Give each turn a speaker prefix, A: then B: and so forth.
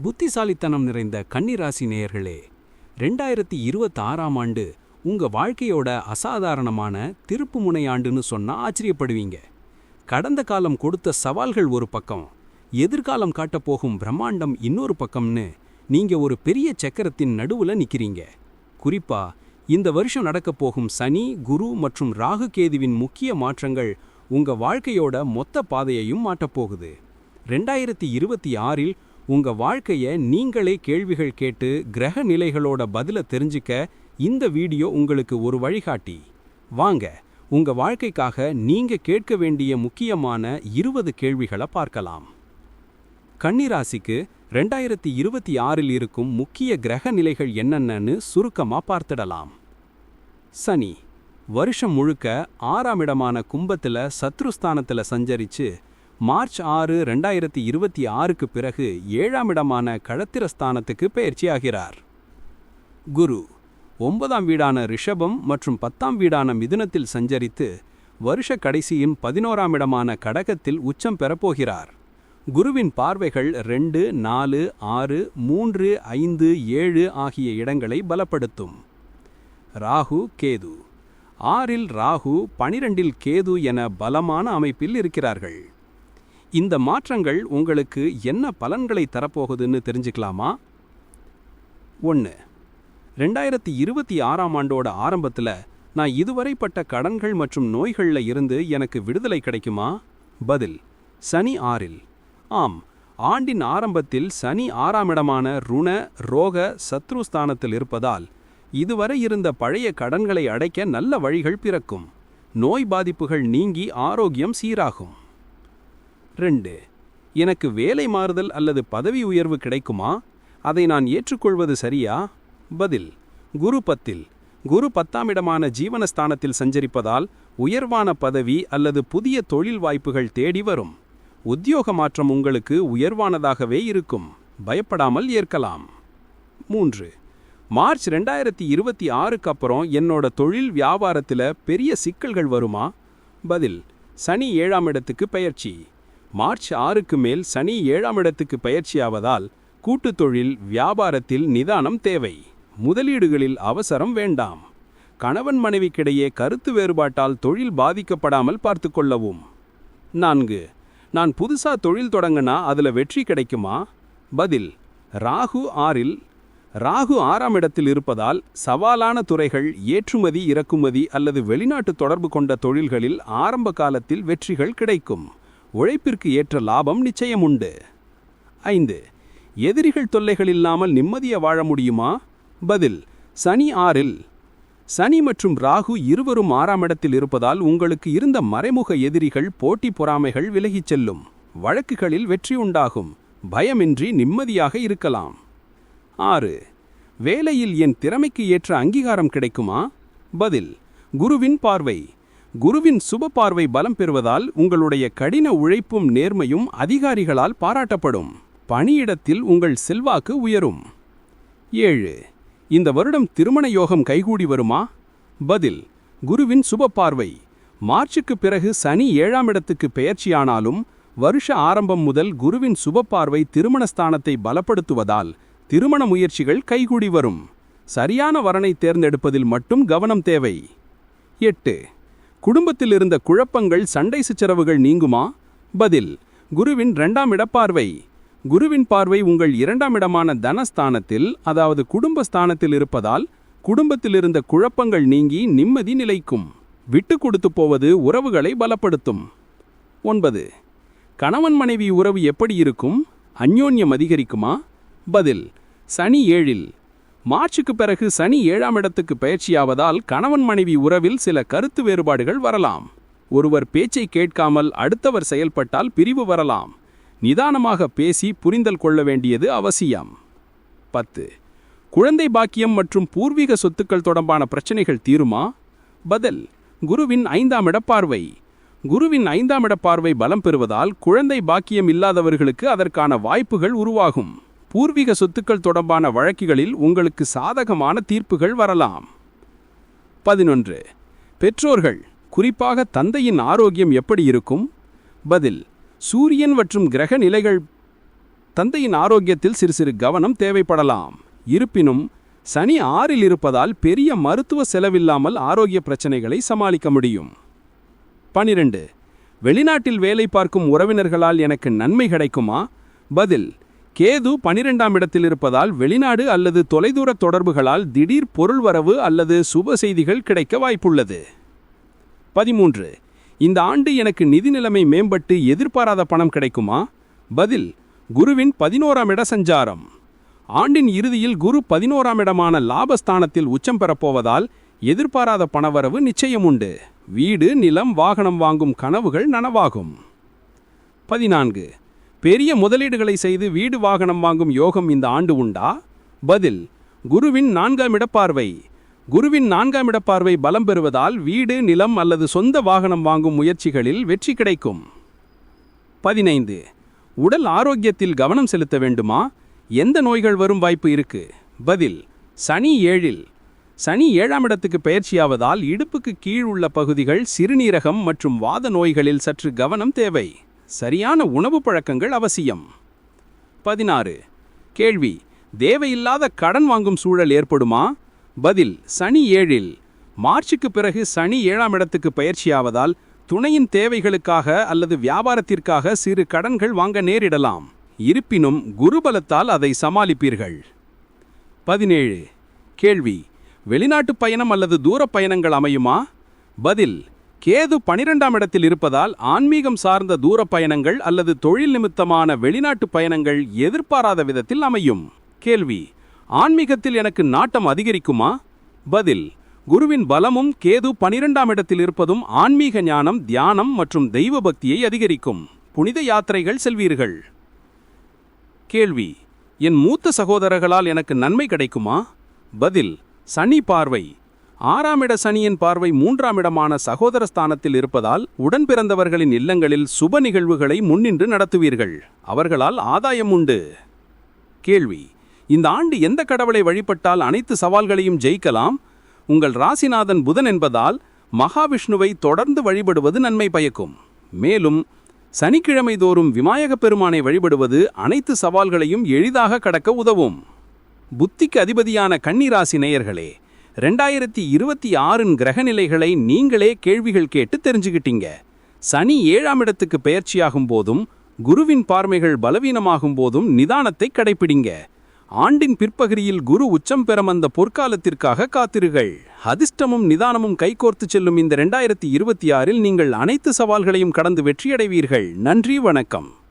A: புத்திசாலித்தனம் நிறைந்த கன்னிராசி நேயர்களே ரெண்டாயிரத்தி இருபத்தாறாம் ஆண்டு உங்க வாழ்க்கையோட அசாதாரணமான திருப்பு முனை ஆண்டுன்னு சொன்னா ஆச்சரியப்படுவீங்க. கடந்த காலம் கொடுத்த சவால்கள் ஒரு பக்கம் எதிர்காலம் காட்டப்போகும் பிரம்மாண்டம் இன்னொரு பக்கம்னு நீங்க ஒரு பெரிய சக்கரத்தின் நடுவுல நிக்கிறீங்க. குறிப்பா இந்த வருஷம் நடக்கப் போகும் சனி குரு மற்றும் ராகு கேதுவின் முக்கிய மாற்றங்கள் உங்க வாழ்க்கையோட மொத்த பாதையையும் மாட்டப்போகுது ரெண்டாயிரத்தி இருபத்தி ஆறில் உங்க வாழ்க்கைய நீங்களே கேள்விகள் கேட்டு கிரக நிலைகளோட பதில தெரிஞ்சுக்க இந்த வீடியோ உங்களுக்கு ஒரு வழிகாட்டி. வாங்க உங்க வாழ்க்கைக்காக நீங்க கேட்க வேண்டிய முக்கியமான இருபது கேள்விகளை பார்க்கலாம். கன்னிராசிக்கு ரெண்டாயிரத்தி இருபத்தி ஆறில் இருக்கும் முக்கிய கிரக நிலைகள் என்னென்னு சுருக்கமா பார்த்திடலாம். சனி வருஷம் முழுக்க ஆறாம் இடமான கும்பத்துல சத்ருஸ்தானத்துல சஞ்சரிச்சு மார்ச் ஆறு ரெண்டாயிரத்தி இருபத்தி ஆறுக்கு பிறகு ஏழாம் இடமான களத்திரஸ்தானத்துக்கு பயிற்சியாகிறார். குரு ஒன்பதாம் வீடான ரிஷபம் மற்றும் பத்தாம் வீடான மிதுனத்தில் சஞ்சரித்து வருஷ கடைசியின் பதினோராம் இடமான கடகத்தில் உச்சம் பெறப்போகிறார். குருவின் பார்வைகள் ரெண்டு நாலு ஆறு மூன்று ஐந்து ஏழு ஆகிய இடங்களை பலப்படுத்தும். ராகு கேது. ஆறில் ராகு பனிரெண்டில் கேது என பலமான அமைப்பில் இருக்கிறார்கள். இந்த மாற்றங்கள் உங்களுக்கு என்ன பலன்களை தரப்போகுதுன்னு தெரிஞ்சுக்கலாமா? ஒன்று ரெண்டாயிரத்தி இருபத்தி ஆறாம் ஆண்டோட ஆரம்பத்தில் நான் இதுவரைப்பட்ட கடன்கள் மற்றும் நோய்களில் இருந்து எனக்கு விடுதலை கிடைக்குமா? பதில் சனி ஆறில். ஆம் ஆண்டின் ஆரம்பத்தில் சனி ஆறாம் இடமான ருண ரோக சத்ருஸ்தானத்தில் இருப்பதால் இதுவரை இருந்த பழைய கடன்களை அடைக்க நல்ல வழிகள் பிறக்கும். நோய் பாதிப்புகள் நீங்கி ஆரோக்கியம் சீராகும். ரெண்டு எனக்கு வேலை மாறுதல் அல்லது பதவி உயர்வு கிடைக்குமா? அதை நான் ஏற்றுக்கொள்வது சரியா? பதில் குரு பத்தில் குரு பத்தாம் இடமான ஜீவனஸ்தானத்தில் சஞ்சரிப்பதால் உயர்வான பதவி அல்லது புதிய தொழில் வாய்ப்புகள் தேடி வரும். உத்தியோக மாற்றம் உங்களுக்கு உயர்வானதாகவே இருக்கும். பயப்படாமல் ஏற்கலாம். மூன்று மார்ச் ரெண்டாயிரத்தி இருபத்தி ஆறுக்கு அப்புறம் என்னோட தொழில் வியாபாரத்தில் பெரிய சிக்கல்கள் வருமா? பதில் சனி ஏழாம் இடத்துக்கு பெயர்ச்சி மார்ச் ஆறுக்கு மேல் சனி ஏழாம் இடத்துக்கு பயிற்சியாவதால் கூட்டுத் தொழில் வியாபாரத்தில் நிதானம் தேவை. முதலீடுகளில் அவசரம் வேண்டாம். கணவன் மனைவிக்கிடையே கருத்து வேறுபாட்டால் தொழில் பாதிக்கப்படாமல் பார்த்து கொள்ளவும். நான்கு நான் புதுசா தொழில் தொடங்கினா அதுல வெற்றி கிடைக்குமா? பதில் ராகு ஆறில் ராகு ஆறாம் இடத்தில் இருப்பதால் சவாலான துறைகள் ஏற்றுமதி இறக்குமதி அல்லது வெளிநாட்டு தொடர்பு கொண்ட தொழில்களில் ஆரம்ப காலத்தில் வெற்றிகள் கிடைக்கும். உழைப்பிற்கு ஏற்ற லாபம் நிச்சயம் உண்டு ஐந்து எதிரிகள் தொல்லைகள் இல்லாமல் நிம்மதிய வாழ முடியுமா? பதில் சனி ஆறில். சனி மற்றும் ராகு இருவரும் ஆறாம் இடத்தில் இருப்பதால் உங்களுக்கு இருந்த மறைமுக எதிரிகள் போட்டி பொறாமைகள் விலகிச் செல்லும். வழக்குகளில் வெற்றி உண்டாகும். பயமின்றி நிம்மதியாக இருக்கலாம். ஆறு வேலையில் என் திறமைக்கு ஏற்ற அங்கீகாரம் கிடைக்குமா? பதில் குருவின் பார்வை. குருவின் சுப பார்வை பலம் பெறுவதால் உங்களுடைய கடின உழைப்பும் நேர்மையும் அதிகாரிகளால் பாராட்டப்படும். பணியிடத்தில் உங்கள் செல்வாக்கு உயரும். ஏழு. இந்த வருடம் திருமண யோகம் கைகூடி வருமா? பதில். குருவின் சுப பார்வை. மார்ச்சுக்கு பிறகு சனி ஏழாம் இடத்துக்கு பெயர்ச்சியானாலும் வருஷ ஆரம்பம் முதல் குருவின் சுப பார்வை திருமணஸ்தானத்தை பலப்படுத்துவதால் திருமண முயற்சிகள் கைகூடி வரும். சரியான வரனை தேர்ந்தெடுப்பதில் மட்டும் கவனம் தேவை. எட்டு. குடும்பத்தில் இருந்த குழப்பங்கள் சண்டை சிச்சரவுகள் நீங்குமா? பதில் குருவின் இரண்டாம் இடப்பார்வை. குருவின் பார்வை உங்கள் இரண்டாம் இடமான தனஸ்தானத்தில் அதாவது குடும்பஸ்தானத்தில் இருப்பதால் குடும்பத்தில் இருந்த குழப்பங்கள் நீங்கி நிம்மதி நிலைக்கும். விட்டு கொடுத்து போவது உறவுகளை பலப்படுத்தும். ஒன்பது கணவன் மனைவி உறவு எப்படி இருக்கும்? அந்யோன்யம் அதிகரிக்குமா? பதில் சனி ஏழில் மார்ச்சுக்கு பிறகு சனி ஏழாம் இடத்துக்கு பயிற்சியாவதால் கணவன் மனைவி உறவில் சில கருத்து வேறுபாடுகள் வரலாம். ஒருவர் பேச்சை கேட்காமல் அடுத்தவர் செயல்பட்டால் பிரிவு வரலாம். நிதானமாக பேசி புரிந்தல் கொள்ள வேண்டியது அவசியம். பத்து. குழந்தை பாக்கியம் மற்றும் பூர்வீக சொத்துக்கள் தொடர்பான பிரச்சனைகள் தீருமா? பதில். குருவின் ஐந்தாம் இடப்பார்வை. குருவின் ஐந்தாம் இடப்பார்வை பலம் பெறுவதால் குழந்தை பாக்கியம் இல்லாதவர்களுக்கு அதற்கான வாய்ப்புகள் உருவாகும். பூர்வீக சொத்துக்கள் தொடர்பான வழக்குகளில் உங்களுக்கு சாதகமான தீர்ப்புகள் வரலாம். பதினொன்று. பெற்றோர்கள் குறிப்பாக தந்தையின் ஆரோக்கியம் எப்படி இருக்கும்? பதில். சூரியன் மற்றும் கிரக நிலைகள் தந்தையின் ஆரோக்கியத்தில் சிறு சிறு கவனம் தேவைப்படலாம். இருப்பினும் சனி ஆறில் இருப்பதால் பெரிய மருத்துவ செலவில்லாமல் ஆரோக்கிய பிரச்சனைகளை சமாளிக்க முடியும். பனிரெண்டு. வெளிநாட்டில் வேலை பார்க்கும் உறவினர்களால் எனக்கு நன்மை கிடைக்குமா? பதில். கேது பனிரெண்டாம் இடத்தில் இருப்பதால் வெளிநாடு அல்லது தொலைதூர தொடர்புகளால் திடீர் பொருள் வரவு அல்லது சுப செய்திகள் கிடைக்க வாய்ப்புள்ளது. பதிமூன்று. இந்த ஆண்டு எனக்கு நிதி நிலைமை மேம்பட்டு எதிர்பாராத பணம் கிடைக்குமா? பதில் குருவின் பதினோராம் இட சஞ்சாரம். ஆண்டின் இறுதியில் குரு பதினோராம் இடமான லாபஸ்தானத்தில் உச்சம் பெறப்போவதால் எதிர்பாராத பணவரவு நிச்சயம் உண்டு. வீடு நிலம் வாகனம் வாங்கும் கனவுகள் நனவாகும். பதினான்கு. பெரிய முதலீடுகளை செய்து வீடு வாகனம் வாங்கும் யோகம் இந்த ஆண்டு உண்டா? பதில் குருவின் நான்காம் இடப்பார்வை. குருவின் நான்காம் இடப்பார்வை பலம் பெறுவதால் வீடு நிலம் அல்லது சொந்த வாகனம் வாங்கும் முயற்சிகளில் வெற்றி கிடைக்கும். பதினைந்து உடல் ஆரோக்கியத்தில் கவனம் செலுத்த வேண்டுமா? எந்த நோய்கள் வரும் வாய்ப்பு இருக்கு? பதில் சனி ஏழில். சனி ஏழாம் இடத்துக்கு பயிற்சியாவதால் இடுப்புக்கு கீழ் உள்ள பகுதிகள் சிறுநீரகம் மற்றும் வாத நோய்களில் சற்று கவனம் தேவை. சரியான உணவு பழக்கங்கள் அவசியம். பதினாறு. கேள்வி. தேவையில்லாத கடன் வாங்கும் சூழல் ஏற்படுமா? பதில். சனி ஏழில். மார்ச்சுக்கு பிறகு சனி ஏழாம் இடத்துக்கு பயிற்சியாவதால் துணையின் தேவைகளுக்காக அல்லது வியாபாரத்திற்காக சிறு கடன்கள் வாங்க நேரிடலாம். இருப்பினும் குருபலத்தால் அதை சமாளிப்பீர்கள். பதினேழு. கேள்வி. வெளிநாட்டு பயணம் அல்லது தூர பயணங்கள் அமையுமா? பதில். கேது பனிரெண்டாம் இடத்தில் இருப்பதால் ஆன்மீகம் சார்ந்த தூரப் பயணங்கள் அல்லது தொழில் நிமித்தமான வெளிநாட்டு பயணங்கள் எதிர்பாராத விதத்தில் அமையும். கேள்வி ஆன்மீகத்தில் எனக்கு நாட்டம் அதிகரிக்குமா? பதில் குருவின் பலமும் கேது பனிரெண்டாம் இடத்தில் இருப்பதும் ஆன்மீக ஞானம் தியானம் மற்றும் தெய்வ பக்தியை அதிகரிக்கும். புனித யாத்திரைகள் செல்வீர்கள். கேள்வி என் மூத்த சகோதரர்களால் எனக்கு நன்மை கிடைக்குமா? பதில் சனி பார்வை. ஆறாம் இட சனியின் பார்வை மூன்றாம் இடமான சகோதர ஸ்தானத்தில் இருப்பதால் உடன் பிறந்தவர்களின் இல்லங்களில் சுப நிகழ்வுகளை முன்னின்று நடத்துவீர்கள். அவர்களால் ஆதாயம் உண்டு. கேள்வி. இந்த ஆண்டு எந்த கடவுளை வழிபட்டால் அனைத்து சவால்களையும் ஜெயிக்கலாம்? உங்கள் ராசிநாதன் புதன் என்பதால் மகாவிஷ்ணுவை தொடர்ந்து வழிபடுவது நன்மை பயக்கும். மேலும் சனிக்கிழமை தோறும் விநாயகப் பெருமானை வழிபடுவது அனைத்து சவால்களையும் எளிதாக கடக்க உதவும். புத்திக்கு அதிபதியான கன்னிராசி நேயர்களே ரெண்டாயிரத்தி இருபத்தி ஆறின் கிரகநிலைகளை நீங்களே கேள்விகள் கேட்டு தெரிஞ்சுக்கிட்டீங்க சனி ஏழாம் இடத்துக்கு பெயர்ச்சியாகும் போதும் குருவின் பார்மைகள் பலவீனமாகும் போதும் நிதானத்தை கடைப்பிடிங்க. ஆண்டின் பிற்பகுதியில் குரு உச்சம் பெறும் அந்த பொற்காலத்திற்காக காத்திருகள் அதிர்ஷ்டமும் நிதானமும் கைகோர்த்து செல்லும் இந்த ரெண்டாயிரத்தி இருபத்தி ஆறில் நீங்கள் அனைத்து சவால்களையும் கடந்து வெற்றியடைவீர்கள். நன்றி வணக்கம்.